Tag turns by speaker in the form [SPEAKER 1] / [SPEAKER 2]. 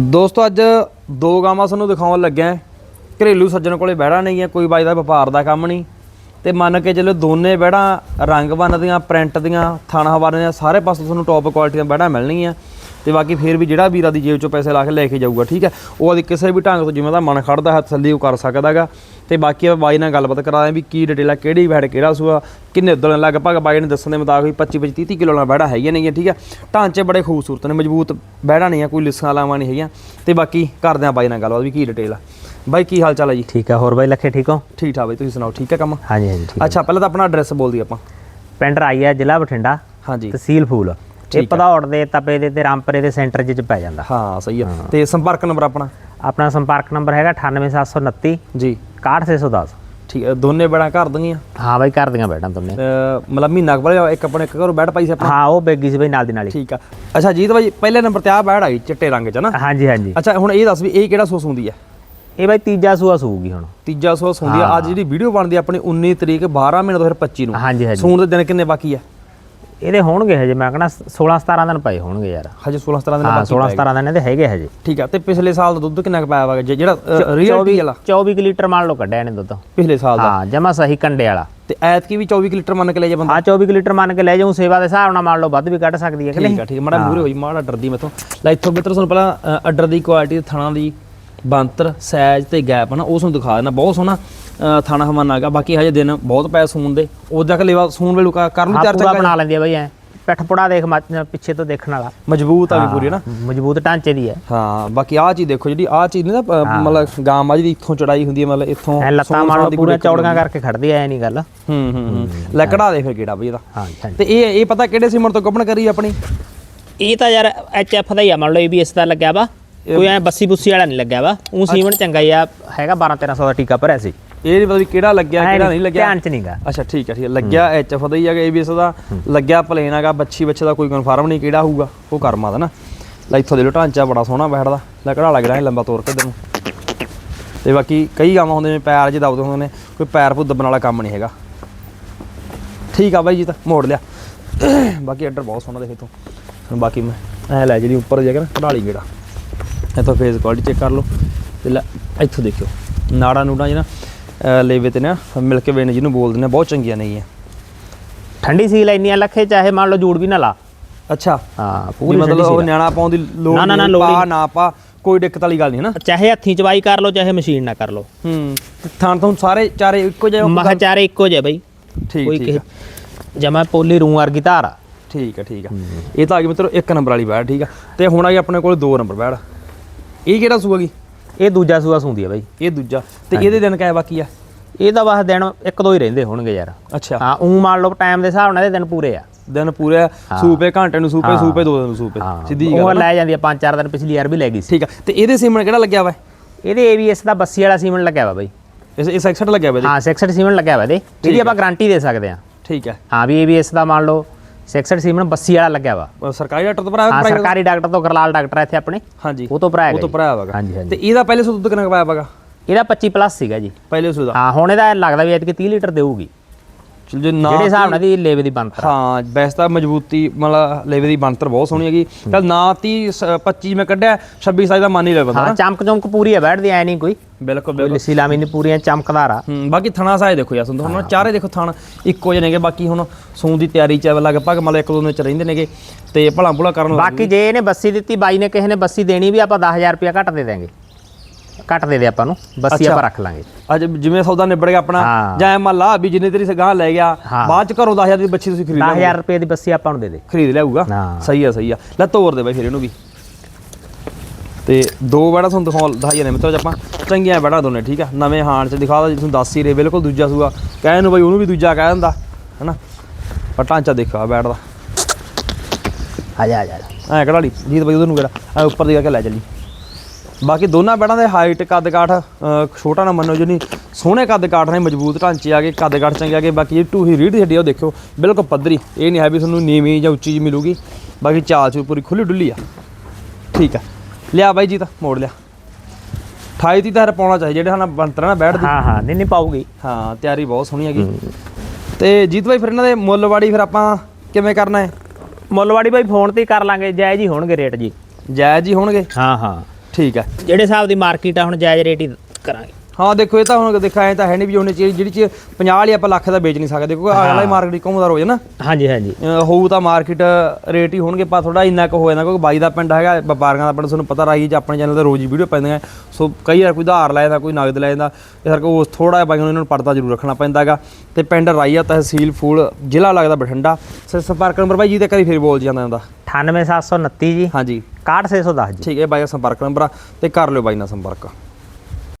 [SPEAKER 1] ਦੋਸਤੋ, ਅੱਜ ਦੋ ਗਾਵਾਂ ਤੁਹਾਨੂੰ ਦਿਖਾਉਣ ਲੱਗਿਆ ਘਰੇਲੂ ਸੱਜਣ ਕੋਲੇ ਬਹਿੜਾ ਨਹੀਂ ਹੈ, ਕੋਈ ਬਾਈ ਦਾ ਵਪਾਰ ਦਾ ਕੰਮ ਨਹੀਂ। ਤੇ ਮੰਨ ਕੇ ਚੱਲੋ ਦੋਨੇ ਬਹਿੜਾ ਰੰਗ ਬੰਨ ਦੀਆਂ ਪ੍ਰਿੰਟ ਦੀਆਂ, ਥਾਣਾ ਹਵਾਲੇ ਦੀਆਂ ਸਾਰੇ ਪਾਸੇ ਤੁਹਾਨੂੰ ਟੌਪ ਕੁਆਲਿਟੀ ਦੀਆਂ ਬਹਿੜਾ ਮਿਲਣਗੀਆਂ। ਤੇ ਬਾਕੀ ਫੇਰ ਵੀ ਜਿਹੜਾ ਵੀਰਾ ਦੀ ਜੇਬ ਚੋਂ ਪੈਸੇ ਲਾ ਕੇ ਲੈ ਕੇ ਜਾਊਗਾ ਠੀਕ ਹੈ? ਉਹ ਆਦੀ ਕਿਸੇ ਵੀ ਢੰਗ ਤੋਂ ਜਿਵੇਂ ਦਾ ਮਨ ਖੜਦਾ ਹੈ ਤਸੱਲੀ ਉਹ ਕਰ ਸਕਦਾਗਾ। ਤੇ ਬਾਕੀ ਆਪਾਂ ਬਾਈ ਨਾਲ ਗੱਲਬਾਤ ਕਰਾਂਗੇ ਵੀ ਕੀ ਡਿਟੇਲ ਆ ਕਿਹੜੀ ਬੈੜ ਕਿਹੜਾ ਸੂਆ ਕਿੰਨੇ ਦਿਨ ਲਗਭਗ ਬਾਈ ਨੇ ਦੱਸਣ ਦੇ ਮੁਤਾਬਕ 25 25 30 ਕਿਲੋ ਨਾਲ ਬੈੜਾ ਹੈਗੀਆਂ ਨੇਗੀਆਂ ਠੀਕ ਹੈ? ਢਾਂਚੇ ਬੜੇ ਖੂਬਸੂਰਤ ਨੇ ਮਜ਼ਬੂਤ ਬੈੜਾ ਨਹੀਂ ਆ ਕੋਈ ਲਿਸਾਂ ਲਾਵਾਂ ਨਹੀਂ ਹੈਗੀਆਂ। ਤੇ ਬਾਕੀ ਕਰਦੇ ਆ ਬਾਈ ਨਾਲ ਗੱਲਬਾਤ ਵੀ ਕੀ ਡਿਟੇਲ ਆ। ਬਾਈ ਕੀ ਹਾਲ ਚਾਲ ਹੈ ਜੀ?
[SPEAKER 2] ਠੀਕ ਆ ਹੋਰ ਬਾਈ ਲੱਖੇ ਠੀਕ ਹੋ?
[SPEAKER 1] ਠੀਕ ਠਾਕ ਬਾਈ ਤੁਸੀਂ ਸੁਣਾਓ ਠੀਕ ਹੈ ਕੰਮ?
[SPEAKER 2] ਹਾਂਜੀ ਹਾਂਜੀ ਠੀਕ
[SPEAKER 1] ਅੱਛਾ ਪਹਿਲਾਂ ਤਾਂ ਆਪਣਾ ਐਡਰੈਸ ਬੋਲ ਦਈਏ ਆਪਾਂ।
[SPEAKER 2] ਪਿੰਡ ਰਾਈ ਆ ਜ਼ਿਲ੍ਹਾ ਬਠਿੰਡਾ।
[SPEAKER 1] ਹਾਂਜੀ।
[SPEAKER 2] ਤਹਿਸੀਲ ਫੂਲ। ਇਹ ਪਧੌੜ ਦੇ ਤਪੇ ਦੇ ਤੇ ਰਾਮਪਰੇ ਦੇ ਸੈਂਟਰ 'ਚ ਪੈ ਜਾਂਦਾ।
[SPEAKER 1] ਹਾਂ ਸਹੀ ਆ। ਤੇ ਸੰਪਰਕ ਨੰਬਰ ਆਪਣਾ?
[SPEAKER 2] ਆਪਣਾ ਸੰਪਰਕ ਨੰਬਰ ਹੈਗਾ 98729
[SPEAKER 1] ਜੀ।
[SPEAKER 2] 61610
[SPEAKER 1] ਠੀਕ ਹੈ ਦੋਨੇ ਬੈੜਾਂ ਕਰ ਦਈਆਂ
[SPEAKER 2] ਹਾਂ ਬਾਈ ਕਰ ਦੀਆਂ ਬੈਠਾਂ ਤੁਮਨੇ
[SPEAKER 1] ਅਹ ਮਤਲਬ ਮਹੀਨਾ ਕੁ ਬਾਅਦ ਇੱਕ ਆਪਣੇ ਇੱਕ ਘਰੋਂ ਬੈਠ ਪਾਈ ਸੀ ਆਪਾਂ
[SPEAKER 2] ਹਾਂ ਉਹ ਬੇਗੀ ਸੀ ਬਾਈ ਨਾਲ ਦੀ ਨਾਲ ਹੀ।
[SPEAKER 1] ਠੀਕ ਆ। ਅੱਛਾ ਜੀਤ ਬਾਈ ਪਹਿਲੇ ਨੰਬਰ ਤੇ ਆ ਬੈੜ ਆਈ ਚਿੱਟੇ ਰੰਗ ਚ ਨਾ?
[SPEAKER 2] ਹਾਂਜੀ ਹਾਂਜੀ।
[SPEAKER 1] ਅੱਛਾ ਹੁਣ ਇਹ ਦੱਸ ਵੀ ਇਹ ਕਿਹੜਾ ਸੂਸ ਹੁੰਦੀ ਹੈ
[SPEAKER 2] ਇਹ ਬਾਈ ਤੀਜਾ ਸੂਆ ਸੂਗੀ ਹੁਣ।
[SPEAKER 1] ਤੀਜਾ ਸੂਸ ਹੁੰਦੀ ਆ। ਅੱਜ ਜਿਹੜੀ ਵੀਡੀਓ ਬਣਦੀ ਆਪਣੀ 19 ਤਰੀਕ 12 ਮਹੀਨੇ 2025 ਨੂੰ।
[SPEAKER 2] ਹਾਂਜੀ ਹਾਂਜੀ।
[SPEAKER 1] ਸੂਣ ਦੇ ਦਿਨ ਕਿੰਨੇ ਬਾਕੀ ਆ?
[SPEAKER 2] ਇਹਦੇ ਹੋਣਗੇ ਹਜੇ ਮੈਂ ਕਹਿੰਦਾ 16 17 ਦਿਨ ਪਏ ਹੋਣਗੇ ਯਾਰ।
[SPEAKER 1] ਹਜੇ 16 17 ਦਿਨ
[SPEAKER 2] ਹਾਂ
[SPEAKER 1] ਬਾਕੀ
[SPEAKER 2] 16 17 ਦਿਨ ਇਹਦੇ ਹੈਗੇ ਹਜੇ।
[SPEAKER 1] ਠੀਕ ਆ ਤੇ ਪਿਛਲੇ ਸਾਲ ਦਾ ਦੁੱਧ ਕਿੰਨਾ ਕੁ ਪਾਇਆ ਵਾ ਜਿਹੜਾ ਰੀਅਲ ਵਾਲਾ
[SPEAKER 2] 24 ਕੁ ਲੀਟਰ ਮੰਨ ਲਓ ਕੱਢਿਆ ਇਹਨੇ ਦੁੱਧ।
[SPEAKER 1] ਪਿਛਲੇ ਸਾਲ ਦਾ।
[SPEAKER 2] ਹਾਂ ਜਮਾ ਸਹੀ ਕੰਡੇ ਵਾਲਾ।
[SPEAKER 1] ਤੇ ਐਤਕੀ ਵੀ 24 ਕੁ ਲੀਟਰ ਮੰਨ ਕੇ ਲੈ ਜਾ ਬੰਦਾ।
[SPEAKER 2] ਹਾਂ 24 ਕੁ ਲੀਟਰ ਮੰਨ ਕੇ ਲੈ ਜਾਊਂ ਸੇਵਾ ਦੇ ਹਿਸਾਬ ਨਾਲ ਮੰਨ ਲਓ ਵੱਧ ਵੀ ਕੱਢ ਸਕਦੀ ਹੈ ਕਿ ਨਹੀਂ।
[SPEAKER 1] ਠੀਕ ਆ ਠੀਕ ਮਾੜਾ ਮੂਰੇ ਹੋਈ ਮਾੜਾ ਡਰਦੀ ਮੈਥੋਂ। ਲੈ ਇੱਥੋਂ ਮਿੱਤਰ ਤੁਹਾਨੂੰ ਪਹਿਲਾਂ ਆਰਡਰ ਦੀ ਕੁਆਲਿਟੀ ਥਾਣਾ ਦੀ ਬੰਤਰ ਸਾਈਜ਼ ਤੇ ਗੈਪ ਨਾ ਉਸ ਨੂੰ ਦਿਖਾ ਦੇਣਾ ਬਹੁਤ ਸੋਹਣਾ ਥਾਣਾ ਹਮਾਨਾ ਹੈਗਾ। ਬਾਕੀ ਹਜੇ ਦਿਨ ਬਹੁਤ ਪੈ ਸੂਣ ਦੇ। ਉਹਦਾ ਕਿ ਲੇਵਾ ਸੂਣ ਵੇਲੂ ਕਰ ਲੂ ਚਾਰ
[SPEAKER 2] ਬਣਾ ਲੈਂਦੀ ਆ ਬਈ ਐ। ਪਿੱਠ ਪੁੜਾ ਦੇਖ ਪਿੱਛੇ ਤੋਂ ਦੇਖਣ ਵਾਲਾ।
[SPEAKER 1] ਮਜ਼ਬੂਤ ਆ ਵੀ ਪੂਰੀ ਨਾ?
[SPEAKER 2] ਮਜ਼ਬੂਤ ਢਾਂਚੇ ਦੀ ਹੈ।
[SPEAKER 1] ਹਾਂ ਬਾਕੀ ਆਹ ਚੀਜ਼ ਦੇਖੋ ਜਿਹੜੀ ਆਹ ਚੀਜ਼ ਨਹੀਂ ਨਾ ਮਤਲਬ ਗਾਂ ਮੱਝ ਦੀ ਇੱਥੋਂ ਚੜਾਈ ਹੁੰਦੀ ਹੈ ਮਤਲਬ ਇੱਥੋਂ
[SPEAKER 2] ਲੱਤਾਂ ਮਾਰ ਪੂਰਾ ਚੌੜੀਆਂ ਕਰਕੇ ਖੜਦੀ ਐ ਨਹੀਂ ਗੱਲ।
[SPEAKER 1] ਹੂੰ ਹੂੰ ਹੂੰ। ਲੈ ਕਢਾ ਦੇ ਫਿਰ ਕਿਹੜਾ ਬਈ ਇਹਦਾ।
[SPEAKER 2] ਹਾਂ
[SPEAKER 1] ਤੇ ਇਹ ਇਹ ਪਤਾ ਕਿਹੜੇ ਸੀਮਨ ਤੋਂ ਗੱਭਣ ਕਰੀ ਆਪਣੀ?
[SPEAKER 2] ਇਹ ਤਾਂ ਯਾਰ ਐਚਐਫ ਦਾ ਹੀ ਆ ਮੰਨ ਲਓ ਏਬੀਐਸ ਦਾ ਲੱਗਿਆ ਵਾ। ਕੋਈ ਐ ਬੱਸੀ ਬੁੱਸੀ ਵਾਲਾ ਨਹੀਂ ਲੱਗਿਆ ਵਾ। ਉਹ ਸੀਮਨ ਚੰਗਾ ਹੀ ਆ ਹੈਗਾ 12 1300 ਦਾ ਟੀਕਾ ਭਰਿਆ ਸੀ।
[SPEAKER 1] ਇਹ ਨਹੀਂ ਪਤਾ ਵੀ ਕਿਹੜਾ ਲੱਗਿਆ ਕਿਹੜਾ ਨਹੀਂ ਲੱਗਿਆ।
[SPEAKER 2] ਧਿਆਨ ਚ ਨਹੀਂਗਾ।
[SPEAKER 1] ਅੱਛਾ ਠੀਕ ਹੈ ਠੀਕ ਹੈ। ਲੱਗਿਆ ਐਚਐਫ ਦਾ ਹੀ ਹੈਗਾ ਏਬੀਐਸ ਦਾ। ਲੱਗਿਆ ਪਲੇਨ ਹੈਗਾ ਬੱਚੀ ਬੱਚੇ ਦਾ ਕੋਈ ਕਨਫਰਮ ਨਹੀਂ ਕਿਹੜਾ ਹੋਊਗਾ। ਉਹ ਕਰਮਾ ਦਾ ਨਾ। ਲੈ ਇੱਥੋਂ ਦੇ ਲੋ ਢਾਂਚਾ ਬੜਾ ਸੋਹਣਾ ਬੈਠਦਾ। ਲੈ ਕਢਾ ਲੱਗ ਰਿਹਾ ਲੰਬਾ ਤੋਰ ਕੇ ਇਧਰ ਨੂੰ। ਤੇ ਬਾਕੀ ਕਈ ਗਾਵਾਂ ਹੁੰਦੇ ਨੇ ਪੈਰ ਜੇ ਦਬਦੇ ਹੁੰਦੇ ਨੇ ਕੋਈ ਪੈਰ ਪੁ ਦੱਬਣ ਵਾਲਾ ਕੰਮ ਨਹੀਂ ਹੈਗਾ। ਠੀਕ ਆ ਬਾਈ ਜੀ ਤਾਂ ਮੋੜ ਲਿਆ। ਬਾਕੀ ਆਰਡਰ ਬਹੁਤ ਸੋਹਣਾ ਦੇਖੇ ਤੂੰ ਹੁਣ ਬਾਕੀ ਮੈਂ ਐ ਲੈ ਜਿਹੜੀ ਉੱਪਰ ਜਾ ਕੇ ਨਾ ਕਢਾ ਲਈ ਗੇੜਾ। ਇੱਥੋਂ ਫੇਸ ਕੁਆਲਿਟੀ ਚੈੱਕ ਕਰ ਲਓ। ਤੇ ਲੈ ਇੱਥੋਂ ਦੇਖਿਓ। ਨਾੜਾ ਨੂੜਾ ਜਿਹਨਾਂ ਲੇਵੇ ਤੇ ਨਾ ਮਿਲ ਕੇ ਵੇਨ ਜਿਹਨੂੰ ਬੋਲਦੇ ਨੇ ਬਹੁਤ ਚੰਗੀਆਂ ਨੇਗੀਆਂ
[SPEAKER 2] ਠੰਡੀ ਸੀਲ ਇੰਨੀ ਆ ਲੱਖੇ ਚਾਹੇ ਮੰਨ ਲਓ ਜੂੜ ਵੀ ਨਾ ਲਾ।
[SPEAKER 1] ਅੱਛਾ।
[SPEAKER 2] ਹਾਂ
[SPEAKER 1] ਵੀ
[SPEAKER 2] ਪੂਰੀ
[SPEAKER 1] ਮਤਲਬ ਉਹ ਨਿਆਣਾ ਪਾਉਣ ਦੀ ਲੋੜ
[SPEAKER 2] ਨਾ, ਨਾ, ਨਾ,
[SPEAKER 1] ਨਹੀਂ,
[SPEAKER 2] ਲੋੜ
[SPEAKER 1] ਪਾ ਨਾ ਪਾ ਕੋਈ ਦਿੱਕਤ ਵਾਲੀ ਗੱਲ ਨਹੀਂ ਹੈ ਨਾ
[SPEAKER 2] ਚਾਹੇ ਹੱਥੀਂ ਚਵਾਈ ਕਰ ਲਓ ਚਾਹੇ ਮਸ਼ੀਨ ਨਾਲ ਕਰ ਲਓ।
[SPEAKER 1] ਹੂੰ ਥਾਂ ਤੋਂ ਸਾਰੇ ਚਾਰੇ ਇੱਕੋ ਜਿਹੇ
[SPEAKER 2] ਮਹਾ ਚਾਰੇ ਇੱਕੋ ਜਿਹੇ ਬਈ।
[SPEAKER 1] ਠੀਕ
[SPEAKER 2] ਕੋਈ
[SPEAKER 1] ਠੀਕ ਆ,
[SPEAKER 2] ਜਮਾ ਪੋਲੀ ਰੂ ਵਰਗੀ ਧਾਰ ਆ।
[SPEAKER 1] ਠੀਕ ਹੈ ਠੀਕ ਆ। ਇਹ ਤਾਂ ਆ ਗਈ ਮਿੱਤਰੋ ਇੱਕ ਨੰਬਰ ਵਾਲੀ ਬੈੜ ਠੀਕ ਆ। ਤੇ ਹੁਣ ਆ ਗਈ ਆਪਣੇ ਕੋਲ ਦੋ ਨੰਬਰ ਬੈੜ ਇਹ ਕਿਹੜਾ ਸੂਆ ਗਈ
[SPEAKER 2] ਇਹ ਦੂਜਾ ਸੂਆ ਸੁੰਦੀ ਆ ਬਈ।
[SPEAKER 1] ਇਹ ਦੂਜਾ। ਤੇ ਇਹਦੇ ਦਿਨ ਕਿਆ ਬਾਕੀ ਆ?
[SPEAKER 2] ਇਹ ਤਾਂ ਬਸ ਦਿਨ ਇੱਕ ਦੋ ਹੀ ਰਹਿੰਦੇ ਹੋਣਗੇ ਯਾਰ।
[SPEAKER 1] ਅੱਛਾ।
[SPEAKER 2] ਹਾਂ ਉਹ ਮੰਨ ਲਓ ਟਾਈਮ ਦੇ ਹਿਸਾਬ ਨਾਲ ਇਹਦੇ ਦਿਨ ਪੂਰੇ ਆ।
[SPEAKER 1] ਦਿਨ ਪੂਰੇ ਆ, ਸੂਪੇ ਘੰਟੇ ਨੂੰ ਸੂਪੇ ਸੂਪੇ ਦੋ ਦਿਨ ਨੂੰ ਸੂਪੇ। ਸਿੱਧੀ
[SPEAKER 2] ਉਹ
[SPEAKER 1] ਗੱਲ ਆ।
[SPEAKER 2] ਲੈ ਜਾਂਦੀ ਆ ਪੰਜ ਚਾਰ ਦਿਨ ਪਿਛਲੀ ਵਾਰ ਵੀ ਲੈ ਗਈ ਸੀ।
[SPEAKER 1] ਠੀਕ ਆ। ਤੇ ਇਹਦੇ ਸੀਮਨ ਕਿਹੜਾ ਲੱਗਿਆ ਵਾ?
[SPEAKER 2] ਇਹਦੇ ਏਬੀਐਸ ਦਾ ਬੱਸੀ ਵਾਲਾ ਸੀਮਨ ਲੱਗਿਆ ਵਾ ਬਈ।
[SPEAKER 1] ਇਸ ਇਸ 61 ਲੱਗਿਆ ਵਾ ਇਹਦੇ?
[SPEAKER 2] ਹਾਂ 66 ਸੀਮਨ ਲੱਗਿਆ ਵਾ ਇਹਦੇ। ਇਹਦੀ ਆਪਾਂ ਗਾਰੰਟੀ ਦੇ ਸਕਦੇ ਆ
[SPEAKER 1] ਠੀਕ ਹੈ
[SPEAKER 2] ਹਾਂ ਵੀ ਏਬੀਐਸ ਦਾ ਮੰਨ ਲਓ 66 ਸੀਮਨ ਬੱਸੀ ਵਾਲਾ ਲੱਗਿਆ ਵਾ।
[SPEAKER 1] ਸਰਕਾਰੀ ਡਾਕਟਰ ਤੋਂ ਭਰਾ
[SPEAKER 2] ਹਾਂ ਸਰਕਾਰੀ ਡਾਕਟਰ ਤੋਂ ਗਰਲਾਲ ਡਾਕਟਰ ਇੱਥੇ ਆਪਣੇ।
[SPEAKER 1] ਹਾਂਜੀ
[SPEAKER 2] ਉਹ ਤੋਂ ਭਰਾ
[SPEAKER 1] ਉਹ ਤੋਂ ਭਰਾ ਹੈਗਾ
[SPEAKER 2] ਹਾਂਜੀ ਹਾਂਜੀ।
[SPEAKER 1] ਤੇ ਇਹਦਾ ਪਹਿਲੇ ਸੁੱਧ ਕਿੰਨਾ ਪਾਇਆ ਹੈਗਾ
[SPEAKER 2] ਇਹਦਾ 25 ਪਲੱਸ ਸੀਗਾ ਜੀ।
[SPEAKER 1] ਪਹਿਲੇ ਦਾ।
[SPEAKER 2] ਹਾਂ ਹੁਣ ਇਹਦਾ ਲੱਗਦਾ ਵੀ ਐਤਕੀ 30 ਲੀਟਰ ਦੇਊਗੀ।
[SPEAKER 1] ਚਲ ਜੇ ਨਾ
[SPEAKER 2] ਜਿਹੜੇ ਹਿਸਾਬ ਨਾਲ ਦੀ ਲੇਵੇ ਦੀ ਬਣਤਰ।
[SPEAKER 1] ਹਾਂ ਵੈਸੇ ਤਾਂ ਮਜ਼ਬੂਤੀ ਮਤਲਬ ਲੇਵੇ ਦੀ ਬਣਤਰ ਬਹੁਤ ਸੋਹਣੀ ਹੈਗੀ। ਚਲ ਨਾ 30 25 ਮੈਂ ਕੱਢਿਆ 26 ਸਾਈਜ਼ ਦਾ ਮੰਨ ਲੈ ਬੰਦਾ
[SPEAKER 2] ਹਾਂ ਚਮਕ ਚਮਕ ਪੂਰੀ ਹੈ ਬੈਠਦੀ ਐ ਨਹੀਂ ਕੋਈ।
[SPEAKER 1] ਬਿਲਕੁਲ
[SPEAKER 2] ਕੋਈ ਲਿੱਸੀ ਲਾਮੀ ਨਹੀਂ ਪੂਰੀਆਂ ਚਮਕਦਾਰ ਆ।
[SPEAKER 1] ਹੂੰ ਬਾਕੀ ਥਣਾ ਸਾਇ ਦੇਖੋ ਯਾਰ ਸੁਣੋ ਹੁਣ ਚਾਰੇ ਦੇਖੋ ਥਣ ਇੱਕੋ ਜਿਹੇ ਨੇਗੇ ਬਾਕੀ ਹੁਣ ਸੂਣ ਦੀ ਤਿਆਰੀ ਚ ਲਗਭਗ ਮਤਲਬ ਇੱਕ ਦੋ ਦਿਨ ਚ ਰਹਿੰਦੇ ਨੇਗੇ ਤੇ ਭਲਾ ਭੁਲਾ ਕਰਨ
[SPEAKER 2] ਬਾਕੀ ਜੇ ਇਹਨੇ ਬੱਸੀ ਦਿੱਤੀ ਬਾਈ ਨੇ ਕਿਸੇ ਨੇ ਬੱਸੀ ਦੇਣੀ ਵੀ ਆਪਾਂ 10000 ਰੁਪਇਆ ਘੱਟ ਦੇ ਦਾਂਗੇ ਘੱਟ ਦੇ ਦੇ ਆਪਾਂ ਨੂੰ ਬੱਸੀ ਆਪਾਂ ਰੱਖ ਲਾਂਗੇ।
[SPEAKER 1] ਅੱਜ ਜਿਵੇਂ ਸੌਦਾ ਨਿਬੜ ਗਿਆ ਆਪਣਾ। ਜਾਂ ਮੰਨ ਲਾ ਵੀ ਜਿੰਨੇ ਤੇਰੀ ਸਗਾਹ ਲੈ ਗਿਆ। ਬਾਅਦ ਚ ਘਰੋਂ 10000 ਦੀ ਬੱਚੀ ਤੁਸੀਂ ਖਰੀਦ ਲਿਆਓ
[SPEAKER 2] 10000 ਰੁਪਏ ਦੀ ਬੱਸੀ ਆਪਾਂ ਨੂੰ ਦੇ ਦੇ।
[SPEAKER 1] ਖਰੀਦ ਲਿਆਊਗਾ। ਸਹੀ ਆ ਸਹੀ ਆ। ਲੈ ਤੋਰ ਦੇ ਬਾਈ ਫਿਰ ਇਹਨੂੰ ਵੀ। ਤੇ ਦੋ ਬੈੜਾ ਤੁਹਾਨੂੰ ਦਿਖਾਉ ਦਿਖਾਈਏ ਨੇ ਮਿੱਤਰੋ ਆਪਾਂ। ਚੰਗੀਆਂ ਬੈੜਾ ਦੋਨੇ ਠੀਕ ਆ? ਨਵੇਂ ਹਾਣ ਚ ਦਿਖਾਦਾ ਤੁਹਾਨੂੰ ਦੱਸ ਹੀ ਰਹੇ ਬਿਲਕੁਲ ਦੂਜਾ ਸੂਆ। ਕਹਿ ਨੂੰ ਬਾਈ ਉਹਨੂੰ ਵੀ ਦੂਜਾ ਕਹਿ ਦਿੰਦਾ ਹਨਾ? ਪਰ ਢਾਂਚਾ ਦੇਖੋ ਆ ਬੈੜ ਦਾ।
[SPEAKER 2] ਆ ਜਾ ਆ ਜਾ
[SPEAKER 1] ਐ ਲਈ। ਜੀਤ ਬਾਈ ਉਹਨੂੰ ਕਿਹੜਾ ਐ ਉੱਪਰ ਦੀ ਕਰਕੇ ਲੈ ਚੱਲੀ। ਬਾਕੀ ਦੋਨਾਂ ਬੈੜਾਂ ਦੇ ਹਾਈਟ ਕੱਦ ਕਾਠ ਛੋਟਾ ਨਾ ਮੰਨੋ ਜੀ ਸੋਹਣੇ ਕੱਦ ਕਾਠ ਨੇ ਮਜ਼ਬੂਤ ਢਾਂਚੇ ਆ ਗਏ ਕੱਦ ਕਾਠ ਚੰਗੇ ਆ ਗਏ ਬਾਕੀ ਇਹ ਟੂਹੀ ਰੀੜ ਦੀ ਹੱਡੀ ਆ ਉਹ ਦੇਖੋ ਬਿਲਕੁਲ ਪੱਧਰੀ। ਇਹ ਨਹੀਂ ਹੈ ਵੀ ਤੁਹਾਨੂੰ ਨੀਵੀਂ ਜਾਂ ਉੱਚੀ ਜੀ ਮਿਲੂਗੀ ਬਾਕੀ ਚਾਲ ਚੂ ਪੂਰੀ ਖੁੱਲੀ ਡੁੱਲੀ ਆ। ਠੀਕ ਆ। ਲਿਆ ਬਾਈ ਜੀ ਤਾਂ ਮੋੜ ਲਿਆ। 28 ਦੀ ਤਾਂ ਪਾਉਣਾ ਚਾਹੀਦਾ ਜਿਹੜੇ ਹਨਾ ਬੰਤਰਾ ਨਾ ਬੈਠਦੀ
[SPEAKER 2] ਹਾਂ ਹਾਂ ਨਹੀਂ ਨਹੀਂ ਪਾਉਗੀ
[SPEAKER 1] ਹਾਂ ਤਿਆਰੀ ਬਹੁਤ ਸੋਹਣੀ ਹੈਗੀ। ਤੇ ਜੀਤ ਬਾਈ ਫਿਰ ਇਹਨਾਂ ਦੇ ਮੁੱਲਵਾੜੀ ਫਿਰ ਆਪਾਂ ਕਿਵੇਂ ਕਰਨਾ ਹੈ?
[SPEAKER 2] ਮੁੱਲਵਾੜੀ ਬਾਈ ਫੋਨ ਤੇ ਕਰ ਲਾਂਗੇ ਜਾਇਜ਼ ਹੀ ਹੋਣਗੇ ਰੇਟ ਜੀ।
[SPEAKER 1] ਜਾਇਜ਼ ਹੀ ਹੋਣਗੇ?
[SPEAKER 2] ਹਾਂ ਹਾਂ।
[SPEAKER 1] ਠੀਕ ਹੈ
[SPEAKER 2] ਜਿਹੜੇ ਹਿਸਾਬ ਦੀ ਮਾਰਕੀਟ ਆ ਹੁਣ ਜਾਇਜ਼ ਰੇਟ ਹੀ ਕਰਾਂਗੇ।
[SPEAKER 1] ਹਾਂ ਦੇਖੋ ਇਹ ਤਾਂ ਹੁਣ ਦੇਖਾ ਐ ਤਾਂ ਹੈ ਨਹੀਂ ਵੀ ਉਹਨੇ ਚੀਜ਼ ਜਿਹੜੀ ਚੀਜ਼ 50 ਵਾਲੀ ਆਪਾਂ ਲੱਖ ਦਾ ਵੇਚ ਨਹੀਂ ਸਕਦੇ ਕਿਉਂਕਿ ਅਗਲਾ ਹੀ। ਮਾਰਕੀਟ ਘੁੰਮਦਾ ਰੋਜ਼ ਨਾ?
[SPEAKER 2] ਹਾਂਜੀ ਹਾਂਜੀ।
[SPEAKER 1] ਹੋਊ ਤਾਂ ਮਾਰਕੀਟ ਰੇਟ ਹੀ ਹੋਣਗੇ ਪਰ ਥੋੜਾ ਇੰਨਾ ਕੁ ਹੋ ਜਾਂਦਾ ਕਿਉਂਕਿ ਬਾਈ ਦਾ ਪਿੰਡ ਹੈਗਾ ਵਪਾਰੀਆਂ ਦਾ ਪਿੰਡ ਤੁਹਾਨੂੰ ਪਤਾ ਰਾਈ ਚ ਆਪਣੇ ਚੈਨਲ ਤੇ ਰੋਜ਼ ਹੀ ਵੀਡੀਓ ਪੈਂਦੀਆਂ ਸੋ ਕਈ ਵਾਰ ਕੋਈ ਉਧਾਰ ਲੈ ਜਾਂਦਾ ਕੋਈ ਨਗਦ ਲੈ ਜਾਂਦਾ ਇਸ ਕਰਕੇ ਉਸ ਥੋੜਾ ਜਿਹਾ ਬਾਈਆਂ ਨੂੰ ਇਹਨਾਂ ਨੂੰ ਪੜਦਾ ਜ਼ਰੂਰ ਰੱਖਣਾ ਪੈਂਦਾਗਾ ਤੇ ਪਿੰਡ ਰਾਈਆ ਤਹਿਸੀਲ ਫੂਲ ਜ਼ਿਲ੍ਹਾ ਲੱਗਦਾ ਬਠਿੰਡਾ। ਸੰਪਰਕ ਨੰਬਰ ਬਾਈ ਜੀ ਤੇ ਕਰੀ ਫਿਰ ਬੋਲ ਜਾਂਦਾ ਹੁੰਦਾ।
[SPEAKER 2] 98729 ਜੀ।
[SPEAKER 1] ਹਾਂਜੀ।
[SPEAKER 2] 61610 ਜੀ
[SPEAKER 1] ਠੀਕ ਹੈ, ਬਾਈ ਦਾ ਸੰਪਰਕ ਨੰਬਰ ਆ ਤੇ ਕਰ ਲਿਓ ਬਾਈ ਨਾਲ ਸੰਪਰਕ।